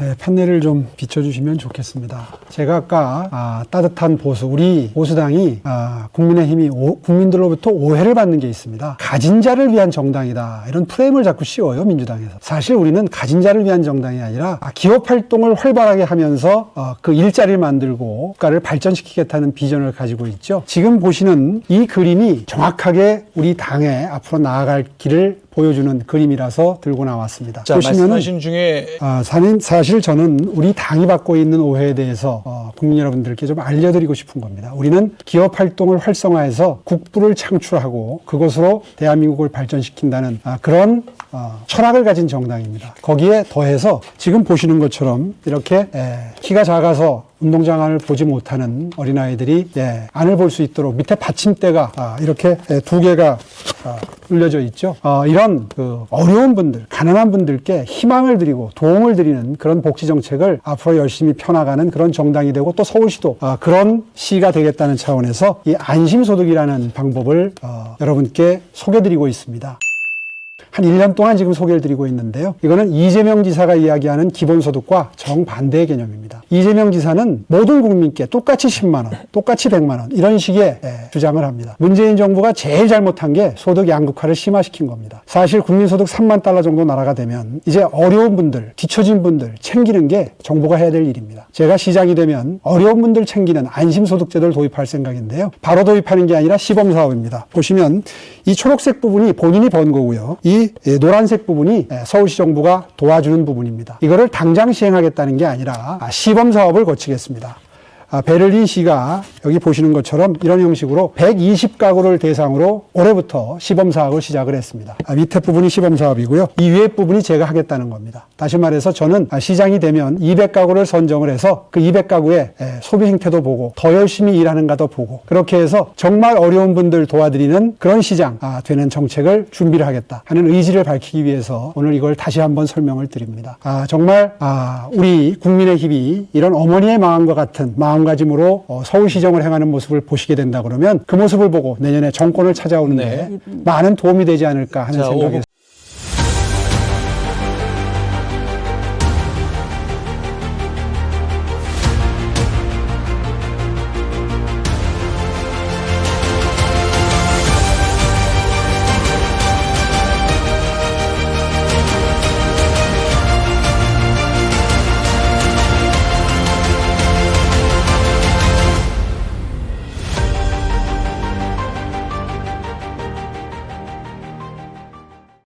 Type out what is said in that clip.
에, 판넬을 좀 비춰주시면 좋겠습니다. 제가 아까 아, 따뜻한 보수, 우리 보수당이 아, 국민의힘이 오- 국민들로부터 오해를 받는 게 있습니다. 가진 자를 위한 정당이다 이런 프레임을 자꾸 씌워요 민주당에서. 사실 우리는 가진 자를 위한 정당이 아니라 아, 기업 활동을 활발하게 하면서 어, 그 일자리를 만들고 국가를 발전시키겠다는 비전을 가지고 있죠. 지금 보시는 이 그림이 정확하게 우리 당에 앞으로 나아갈 길을 보여주는 그림이라서 들고 나왔습니다. 자, 말씀하신 중에 아, 사실, 사실 저는 우리 당이 받고 있는 오해에 대해서 어, 국민 여러분들께 좀 알려드리고 싶은 겁니다. 우리는 기업 활동을 활성화해서 국부를 창출하고 그것으로 대한민국을 발전시킨다는 아, 그런 어, 철학을 가진 정당입니다. 거기에 더해서 지금 보시는 것처럼 이렇게 에, 키가 작아서 운동장 안을 보지 못하는 어린아이들이 예, 안을 볼 수 있도록 밑에 받침대가 아, 이렇게 예, 두 개가 아, 올려져 있죠. 어, 이런 그 어려운 분들, 가난한 분들께 희망을 드리고 도움을 드리는 그런 복지 정책을 앞으로 열심히 펴나가는 그런 정당이 되고 또 서울시도 아, 그런 시가 되겠다는 차원에서 이 안심소득이라는 방법을 어, 여러분께 소개드리고 있습니다. 한 1년 동안 지금 소개를 드리고 있는데요. 이거는 이재명 지사가 이야기하는 기본소득과 정반대의 개념입니다. 이재명 지사는 모든 국민께 똑같이 10만원, 똑같이 100만원, 이런 식의 예, 주장을 합니다. 문재인 정부가 제일 잘못한 게 소득 양극화를 심화시킨 겁니다. 사실 국민소득 3만 달러 정도 나라가 되면 이제 어려운 분들, 뒤처진 분들 챙기는 게 정부가 해야 될 일입니다. 제가 시장이 되면 어려운 분들 챙기는 안심소득제도를 도입할 생각인데요. 바로 도입하는 게 아니라 시범사업입니다. 보시면 이 초록색 부분이 본인이 번 거고요. 이 예, 노란색 부분이 예, 서울시 정부가 도와주는 부분입니다. 이거를 당장 시행하겠다는 게 아니라 아, 시범 사업을 거치겠습니다. 아, 베를린 시가 여기 보시는 것처럼 이런 형식으로 120가구를 대상으로 올해부터 시범 사업을 시작을 했습니다. 아, 밑에 부분이 시범 사업이고요. 이 위에 부분이 제가 하겠다는 겁니다. 다시 말해서 저는 아, 시장이 되면 200가구를 선정을 해서 그 200가구의 소비 행태도 보고 더 열심히 일하는가도 보고 그렇게 해서 정말 어려운 분들 도와드리는 그런 시장 아, 되는 정책을 준비를 하겠다 하는 의지를 밝히기 위해서 오늘 이걸 다시 한번 설명을 드립니다. 아, 정말 아, 우리 국민의 힘이 이런 어머니의 마음과 같은 마음 가짐으로 어, 서울시정을 행하는 모습을 보시게 된다 그러면 그 모습을 보고 내년에 정권을 찾아오는데 많은 도움이 되지 않을까 하는 자, 생각에